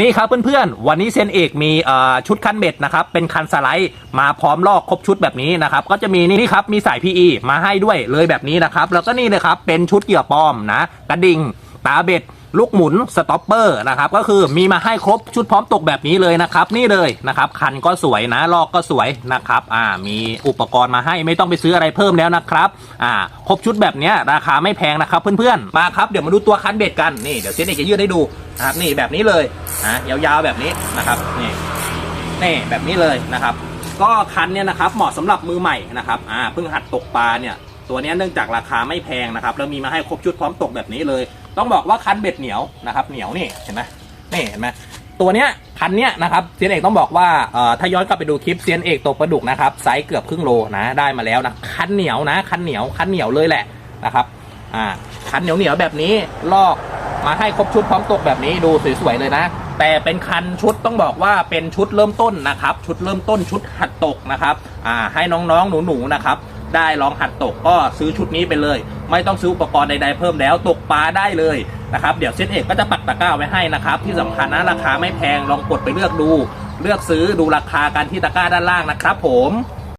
นี่ครับเพื่อนๆ วันนี้เซนเอกมีชุดคันเบ็ดนะครับ เป็นคันสไลด์มาพร้อมลอกครบชุดแบบนี้นะครับ ก็จะมีนี่ครับ มีสาย PE มาให้ด้วยเลยแบบนี้นะครับ แล้วก็นี่เลยครับ เป็นชุดเกี่ยวปอมนะ กระดิ่ง ตาเบ็ด ลูกหมุนสต็อปเปอร์นะครับก็คือมีมาให้ครบชุดพร้อมตกแบบนี้เลยนะครับ นี่เลยนะครับคันก็สวยนะลอกก็สวยนะครับอ่ามีอุปกรณ์มาให้ไม่ต้องไปซื้ออะไรเพิ่มแล้วนะครับอ่าครบชุดแบบนี้ราคาไม่แพงนะครับเพื่อนๆมาครับเดี๋ยวมาดูตัวคันเบ็ดกันนี่เดี๋ยวเซนเอกจะยืดให้ดูนะครับนี่แบบนี้เลยนะยาวๆแบบนี้นะครับนี่นี่แบบนี้เลยนะครับ ก็คันเนี่ยนะครับเหมาะสำหรับมือใหม่นะครับอ่าเพิ่งหัดตกปลาเนี่ย ตัวนี้เนื่องจากราคาไม่แพงนะครับแล้วมีมาให้ครบชุดพร้อมตกแบบนี้เลย ต้องบอกว่าคันเบ็ดเหนียวนะครับเหนียวนี่เห็นไหมนี่เห็นไหมตัวเนี้ยคันเนี้ยนะครับเซียนเอกต้องบอกว่าเอ่อถ้าย้อนกลับไปดูคลิปเซียนเอกตกปลาดุกนะครับไซส์เกือบครึ่งโลนะได้มาแล้วนะคันเหนียวนะคันเหนียวคันเหนียวเลยแหละนะครับอ่าคันเหนียวเหนียวแบบนี้ลอกมาให้ครบชุดพร้อมตกแบบนี้ดูสวยๆเลยนะ แต่เป็นคันชุดต้องบอกว่าเป็นชุดเริ่มต้นนะครับ ชุดเริ่มต้นชุดหัดตกนะครับอ่าให้น้องๆหนูๆนะครับ ได้ลองหัดตกก็ซื้อชุดนี้ไปเลย ไม่ต้องซื้ออุปกรณ์ใดๆเพิ่มแล้วตกปลาได้เลยนะครับเดี๋ยวเซตเอกก็จะปักตะกร้าไว้ให้นะครับที่สำคัญนะราคาไม่แพงลองกดไปเลือกดู เลือกซื้อดูราคากันที่ตะกร้าด้านล่างนะครับ ผม